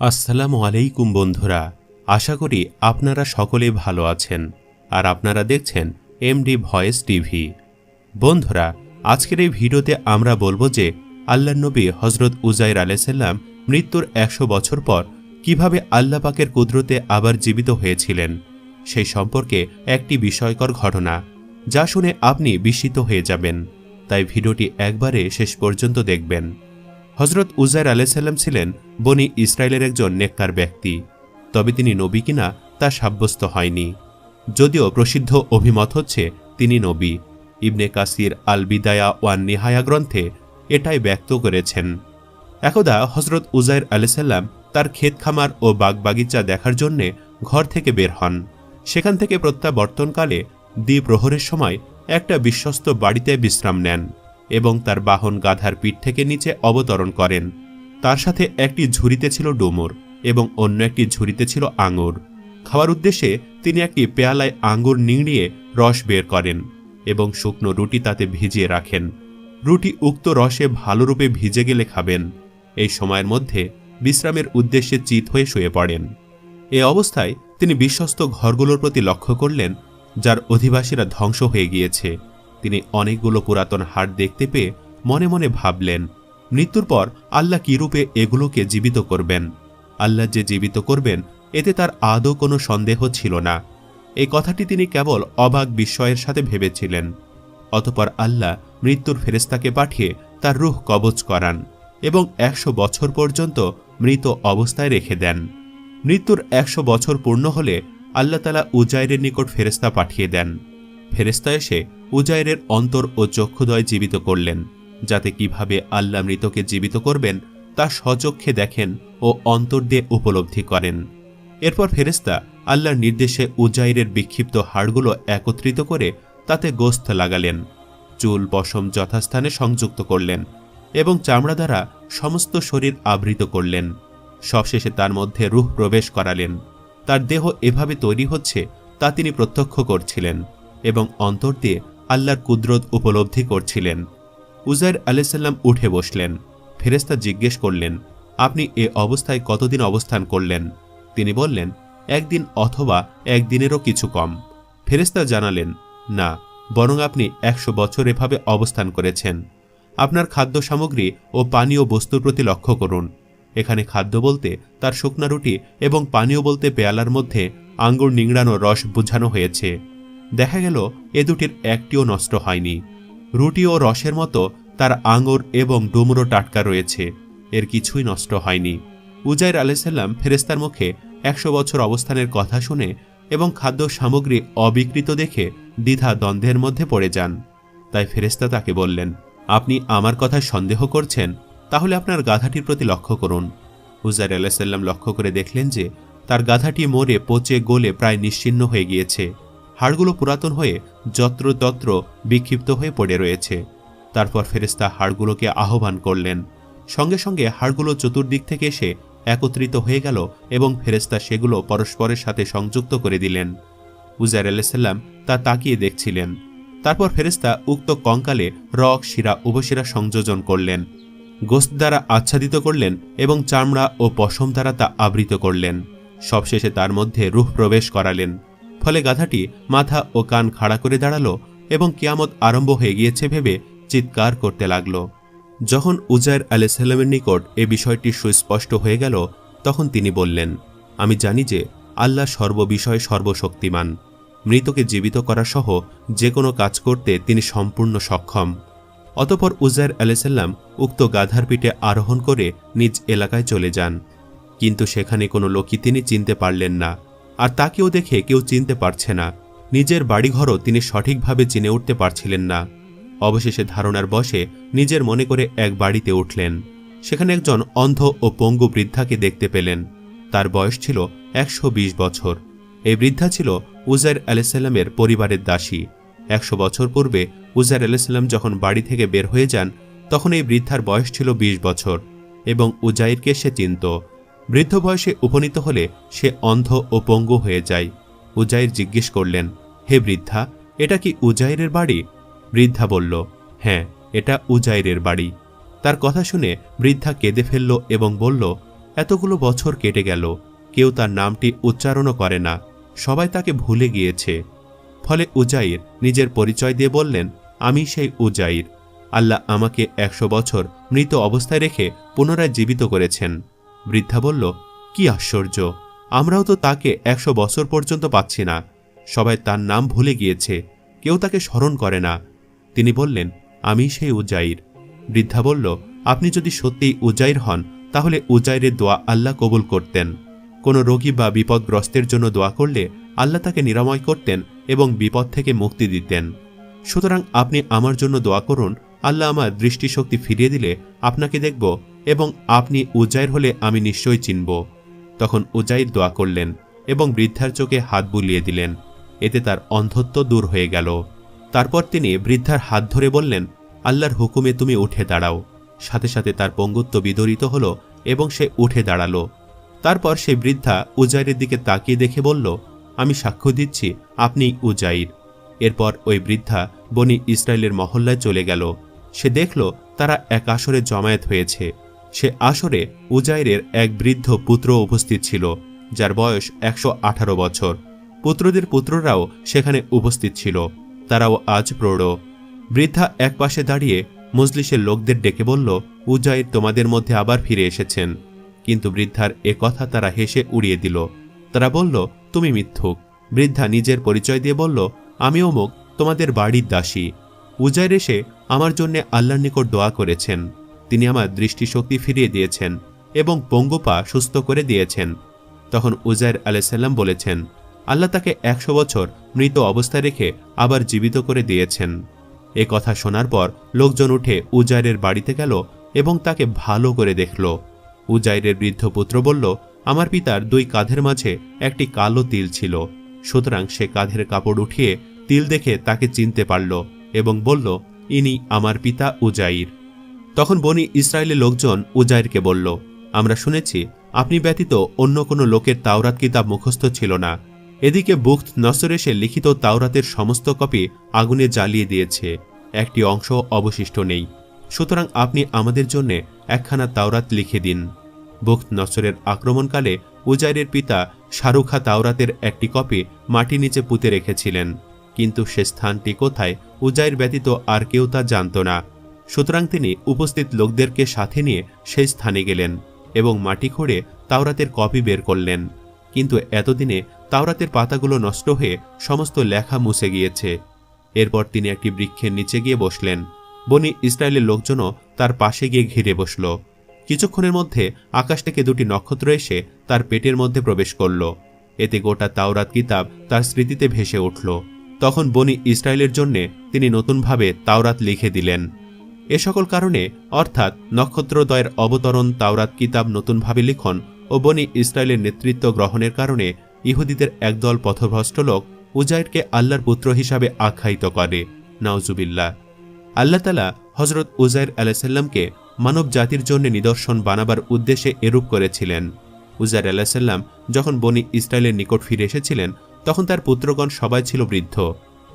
আসসালামু আলাইকুম বন্ধুরা, আশা করি আপনারা সকলে ভালো আছেন আর আপনারা দেখছেন এমডি ভয়েস টিভি। বন্ধুরা, আজকের এই ভিডিওতে আমরা বলব যে আল্লাহ নবী হজরত উজাইর আলাইসাল্লাম মৃত্যুর একশো বছর পর কীভাবে আল্লাহ পাকের কুদরতে আবার জীবিত হয়েছিলেন, সেই সম্পর্কে একটি বিস্ময়কর ঘটনা, যা শুনে আপনি বিস্মিত হয়ে যাবেন। তাই ভিডিওটি একবারে শেষ পর্যন্ত দেখবেন। হজরত উজাইর আলাইসাল্লাম ছিলেন বনি ইসরায়েলের একজন নেককার ব্যক্তি। তবে তিনি নবী কিনা তা সাব্যস্ত হয়নি। যদিও প্রসিদ্ধ অভিমত হচ্ছে তিনি নবী। ইবনে কাসির আল বিদায়া ওয়ান নিহায়া গ্রন্থে এটাই ব্যক্ত করেছেন। একদা হজরত উজাইর আলাইসাল্লাম তার ক্ষেত খামার ও বাগবাগিচা দেখার জন্যে ঘর থেকে বের হন। সেখান থেকে প্রত্যাবর্তনকালে দ্বিপ্রহরের সময় একটা বিশ্বস্ত বাড়িতে বিশ্রাম নেন। এবং তার বাহন গাধার পিঠ থেকে নিচে অবতরণ করেন। তার সাথে একটি ঝুড়িতে ছিল ডুমুর এবং অন্য একটি ঝুড়িতে ছিল আঙুর। খাওয়ার উদ্দেশ্যে তিনি একটি পেয়ালায় আঙুর নিংড়িয়ে রস বের করেন এবং শুকনো রুটি তাতে ভিজিয়ে রাখেন। রুটি উক্ত রসে ভালোরূপে ভিজে গেলে খাবেন। এই সময়ের মধ্যে বিশ্রামের উদ্দেশ্যে চিত হয়ে শুয়ে পড়েন। এ অবস্থায় তিনি বিশ্বস্ত ঘরগুলোর প্রতি লক্ষ্য করলেন, যার অধিবাসীরা ধ্বংস হয়ে গিয়েছে। তিনি অনেকগুলো পুরাতন হাট দেখতে পেয়ে মনে মনে ভাবলেন, মৃত্যুর পর আল্লাহ কি রূপে এগুলোকে জীবিত করবেন? আল্লাহ যে জীবিত করবেন, এতে তার আদৌ কোনো সন্দেহ ছিল না। এই কথাটি তিনি কেবল অবাক বিস্ময়ের সাথে ভেবেছিলেন। অতপর আল্লাহ মৃত্যুর ফেরেস্তাকে পাঠিয়ে তার রুহ কবচ করান এবং একশো বছর পর্যন্ত মৃত অবস্থায় রেখে দেন। মৃত্যুর একশো বছর পূর্ণ হলে আল্লাহ তালা উজাইরের নিকট ফেরেস্তা পাঠিয়ে দেন। ফেরেস্তা এসে উজাইরের অন্তর ও চক্ষুদয় জীবিত করলেন, যাতে কীভাবে আল্লাহ মৃতকে জীবিত করবেন, তা স্বচক্ষে দেখেন ও অন্তর দিয়ে উপলব্ধি করেন। এরপর ফেরেস্তা আল্লাহর নির্দেশে উজাইরের বিক্ষিপ্ত হাড়গুলো একত্রিত করে তাতে গোস্ত লাগালেন, চুল পশম যথাস্থানে সংযুক্ত করলেন এবং চামড়া দ্বারা সমস্ত শরীর আবৃত করলেন। সবশেষে তার মধ্যে রুহ প্রবেশ করালেন। তার দেহ এভাবে তৈরি হচ্ছে তা তিনি প্রত্যক্ষ করছিলেন এবং অন্তর দিয়ে আল্লাহর কুদরত উপলব্ধি করছিলেন। উজাইর আলাইসাল্লাম উঠে বসলেন। ফেরেস্তা জিজ্ঞেস করলেন, আপনি এ অবস্থায় কতদিন অবস্থান করলেন? তিনি বললেন, একদিন অথবা একদিনেরও কিছু কম। ফেরেস্তা জানালেন, না, বরং আপনি একশো বছর এভাবে অবস্থান করেছেন। আপনার খাদ্য সামগ্রী ও পানীয় বস্তুর প্রতি লক্ষ্য করুন। এখানে খাদ্য বলতে তার শুকনা রুটি এবং পানীয় বলতে পেয়ালার মধ্যে আঙ্গুর, নিংড়ানো রস বুঝানো হয়েছে। দেখা গেল এ দুটির একটিও নষ্ট হয়নি। রুটি ও রসের মতো তার আঙুর এবং ডুমরো টাটকা রয়েছে। এর কিছুই নষ্ট হয়নি। উজাইর আলাইসাল্লাম ফেরেস্তার মুখে একশো বছর অবস্থানের কথা শুনে এবং খাদ্য সামগ্রী অবিকৃত দেখে দ্বিধা দ্বন্দ্বের মধ্যে পড়ে যান। তাই ফেরেস্তা তাকে বললেন, আপনি আমার কথায় সন্দেহ করছেন? তাহলে আপনার গাধাটির প্রতি লক্ষ্য করুন। উজাইর আলাইসাল্লাম লক্ষ্য করে দেখলেন যে তার গাধাটি মরে পচে গলে প্রায় নিশ্চিন্ন হয়ে গিয়েছে। হাড়গুলো পুরাতন হয়ে যত্রতত্র বিক্ষিপ্ত হয়ে পড়ে রয়েছে। তারপর ফেরেস্তা হাড়গুলোকে আহ্বান করলেন। সঙ্গে সঙ্গে হাড়গুলো চতুর্দিক থেকে এসে একত্রিত হয়ে গেল এবং ফেরেস্তা সেগুলো পরস্পরের সাথে সংযুক্ত করে দিলেন। উজার আলাইসাল্লাম তা তাকিয়ে দেখছিলেন। তারপর ফেরেস্তা উক্ত কঙ্কালে রক, শিরা উপশিরা সংযোজন করলেন। গোস্ত দ্বারা আচ্ছাদিত করলেন এবং চামড়া ও পশম দ্বারা তা আবৃত করলেন। সবশেষে তার মধ্যে রুহ প্রবেশ করালেন। ফলে গাধাটি মাথা ও কান খাড়া করে দাঁড়াল এবং কিয়ামত আরম্ভ হয়ে গিয়েছে ভেবে চিৎকার করতে লাগল। যখন উজায়ের আলাইসাল্লামের নিকট এ বিষয়টি সুস্পষ্ট হয়ে গেল, তখন তিনি বললেন, আমি জানি যে আল্লাহ সর্ববিষয়ে সর্বশক্তিমান। মৃতকে জীবিত করা সহ যে কোনো কাজ করতে তিনি সম্পূর্ণ সক্ষম। অতপর উজায়ের আলাইসাল্লাম উক্ত গাধার পিঠে আরোহণ করে নিজ এলাকায় চলে যান। কিন্তু সেখানে কোনো লোকই তিনি চিনতে পারলেন না। আর তাকেও দেখে কেউ চিনতে পারছে না। নিজের বাড়িঘরও তিনি সঠিকভাবে চিনে উঠতে পারছিলেন না। অবশেষে ধারণার বসে নিজের মনে করে এক বাড়িতে উঠলেন। সেখানে একজন অন্ধ ও পঙ্গু বৃদ্ধাকে দেখতে পেলেন। তার বয়স ছিল একশো বিশ বছর। এই বৃদ্ধা ছিল উজাইর আলাইসাল্লামের পরিবারের দাসী। একশো বছর পূর্বে উজাইর আলাইসাল্লাম যখন বাড়ি থেকে বের হয়ে যান, তখন এই বৃদ্ধার বয়স ছিল ২০ বছর এবং উজাইরকে সে চিনত। বৃদ্ধ বয়সে উপনীত হলে সে অন্ধ ও পঙ্গু হয়ে যায়। উজাইর জিজ্ঞেস করলেন, হে বৃদ্ধা, এটা কি উজাইরের বাড়ি? বৃদ্ধা বলল হ্যাঁ এটা উজাইরের বাড়ি। তার কথা শুনে বৃদ্ধা কেঁদে ফেলল এবং বলল, এতগুলো বছর কেটে গেল, কেউ তার নামটি উচ্চারণও করে না, সবাই তাকে ভুলে গিয়েছে। ফলে উজাইর নিজের পরিচয় দিয়ে বললেন, আমি সেই উজাইর। আল্লাহ আমাকে একশো বছর মৃত অবস্থায় রেখে পুনরায় জীবিত করেছেন। বৃদ্ধা বলল, কি আশ্চর্য! আমরাও তো তাকে একশো বছর পর্যন্ত পাচ্ছি না। সবাই তার নাম ভুলে গিয়েছে, কেউ তাকে স্মরণ করে না। তিনি বললেন, আমি সেই উজাইর। বৃদ্ধা বলল, আপনি যদি সত্যিই উজাইর হন, তাহলে উজাইরের দোয়া আল্লাহ কবুল করতেন। কোনো রোগী বা বিপদগ্রস্তের জন্য দোয়া করলে আল্লাহ তাকে নিরাময় করতেন এবং বিপদ থেকে মুক্তি দিতেন। সুতরাং আপনি আমার জন্য দোয়া করুন, আল্লাহ আমার দৃষ্টিশক্তি ফিরিয়ে দিলে আপনাকে দেখব এবং আপনি উজাইর হলে আমি নিশ্চয়ই চিনব। তখন উজাইর দোয়া করলেন এবং বৃদ্ধার চোখে হাত বুলিয়ে দিলেন। এতে তার অন্ধত্ব দূর হয়ে গেল। তারপর তিনি বৃদ্ধার হাত ধরে বললেন, আল্লাহর হুকুমে তুমি উঠে দাঁড়াও। সাথে সাথে তার পঙ্গুত্ব বিদরিত হল এবং সে উঠে দাঁড়াল। তারপর সে বৃদ্ধা উজাইরের দিকে তাকিয়ে দেখে বলল, আমি সাক্ষ্য দিচ্ছি, আপনি উজাইর। এরপর ওই বৃদ্ধা বনি ইসরায়েলের মহল্লায় চলে গেল। সে দেখল তারা এক আসরে জমায়েত হয়েছে। সে আসরে উজাইরের এক বৃদ্ধ পুত্র উপস্থিত ছিল, যার বয়স একশো আঠারো বছর। পুত্রদের পুত্ররাও সেখানে উপস্থিত ছিল। তারাও আজ প্রৌঢ়। বৃদ্ধা এক পাশে দাঁড়িয়ে মজলিসের লোকদের ডেকে বলল, উজাইর তোমাদের মধ্যে আবার ফিরে এসেছেন। কিন্তু বৃদ্ধার এ কথা তারা হেসে উড়িয়ে দিল। তারা বলল, তুমি মিথ্যুক। বৃদ্ধা নিজের পরিচয় দিয়ে বলল, আমি অমুক, তোমাদের বাড়ির দাসী। উজাইর এসে আমার জন্যে আল্লাহর নিকট দোয়া করেছেন। তিনি আমার দৃষ্টিশক্তি ফিরিয়ে দিয়েছেন এবং পঙ্গুপা সুস্থ করে দিয়েছেন। তখন উজাইর আলাইসাল্লাম বলেছেন, আল্লাহ তাকে একশো বছর মৃত অবস্থায় রেখে আবার জীবিত করে দিয়েছেন। এ কথা শোনার পর লোকজন উঠে উজাইরের বাড়িতে গেল এবং তাকে ভালো করে দেখল। উজাইরের বৃদ্ধ পুত্র বলল, আমার পিতার দুই কাঁধের মাঝে একটি কালো তিল ছিল। সুতরাং সে কাঁধের কাপড় উঠিয়ে তিল দেখে তাকে চিনতে পারল এবং বলল, ইনি আমার পিতা উজাইর তখন বনি ইসরায়েলের লোকজন উজাইরকে বলল, আমরা শুনেছি, আপনি ব্যতীত অন্য কোনো লোকের তাওরাত কিতাব মুখস্থ ছিল না। এদিকে বুখত নসর এসে লিখিত তাওরাতের সমস্ত কপি আগুনে জ্বালিয়ে দিয়েছে। একটি অংশ অবশিষ্ট নেই। সুতরাং আপনি আমাদের জন্য একখানা তাওরাত লিখে দিন। বুখত নসরের আক্রমণকালে উজাইরের পিতা শাহরুখা তাওরাতের একটি কপি মাটি নিচে পুঁতে রেখেছিলেন। কিন্তু সে স্থানটি কোথায়, উজাইর ব্যতীত আর কেউ তা জানত না। সুতরাং তিনি উপস্থিত লোকদেরকে সাথে নিয়ে সেই স্থানে গেলেন এবং মাটি খুঁড়ে তাওরাতের কপি বের করলেন। কিন্তু এতদিনে তাওরাতের পাতাগুলো নষ্ট হয়ে সমস্ত লেখা মুছে গিয়েছে। এরপর তিনি একটি বৃক্ষের নিচে গিয়ে বসলেন। বনি ইসরায়েলের লোকজনও তার পাশে গিয়ে ঘিরে বসল। কিছুক্ষণের মধ্যে আকাশ থেকে দুটি নক্ষত্র এসে তার পেটের মধ্যে প্রবেশ করল। এতে গোটা তাওরাত কিতাব তার স্মৃতিতে ভেসে উঠল। তখন বনি ইসরায়েলের জন্যে তিনি নতুনভাবে তাওরাত লিখে দিলেন। এ সকল কারণে, অর্থাৎ নক্ষত্রদ্বয়ের অবতরণ, তাওরাত কিতাব নতুনভাবে লিখন ও বনি ইসরায়েলের নেতৃত্ব গ্রহণের কারণে ইহুদিদের একদল পথভ্রষ্ট লোক উজাইরকে আল্লাহর পুত্র হিসাবে আখ্যায়িত করে। নাউজুবিল্লা আল্লাহতালা হজরত উজাইর আলাইসাল্লামকে মানব জাতির জন্য নিদর্শন বানাবার উদ্দেশ্যে এরূপ করেছিলেন। উজাইর আলাহিসাল্লাম যখন বনি ইসরায়েলের নিকট ফিরে এসেছিলেন, তখন তার পুত্রগণ সবাই ছিল বৃদ্ধ,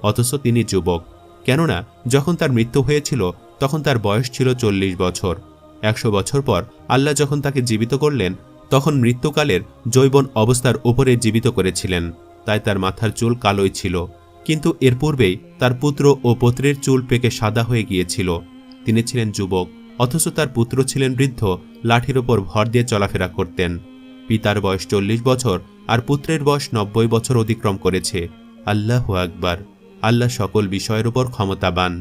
অথচ তিনি যুবক। কেননা যখন তার মৃত্যু হয়েছিল, তখন তার বয়স ছিল চল্লিশ বছর। একশো বছর পর আল্লাহ যখন তাকে জীবিত করলেন, তখন মৃত্যুকালের জৈবন অবস্থার উপরে জীবিত করেছিলেন। তাই তার মাথার চুল কালোই ছিল। কিন্তু এর পূর্বেই তার পুত্র ও পুত্রের চুল পেকে সাদা হয়ে গিয়েছিল। তিনি ছিলেন যুবক, অথচ তার পুত্র ছিলেন বৃদ্ধ, লাঠির ওপর ভর দিয়ে চলাফেরা করতেন। পিতার বয়স চল্লিশ বছর আর পুত্রের বয়স নব্বই বছর অতিক্রম করেছে। আল্লাহ আকবার। আল্লাহ সকল বিষয়ের উপর ক্ষমতাবান।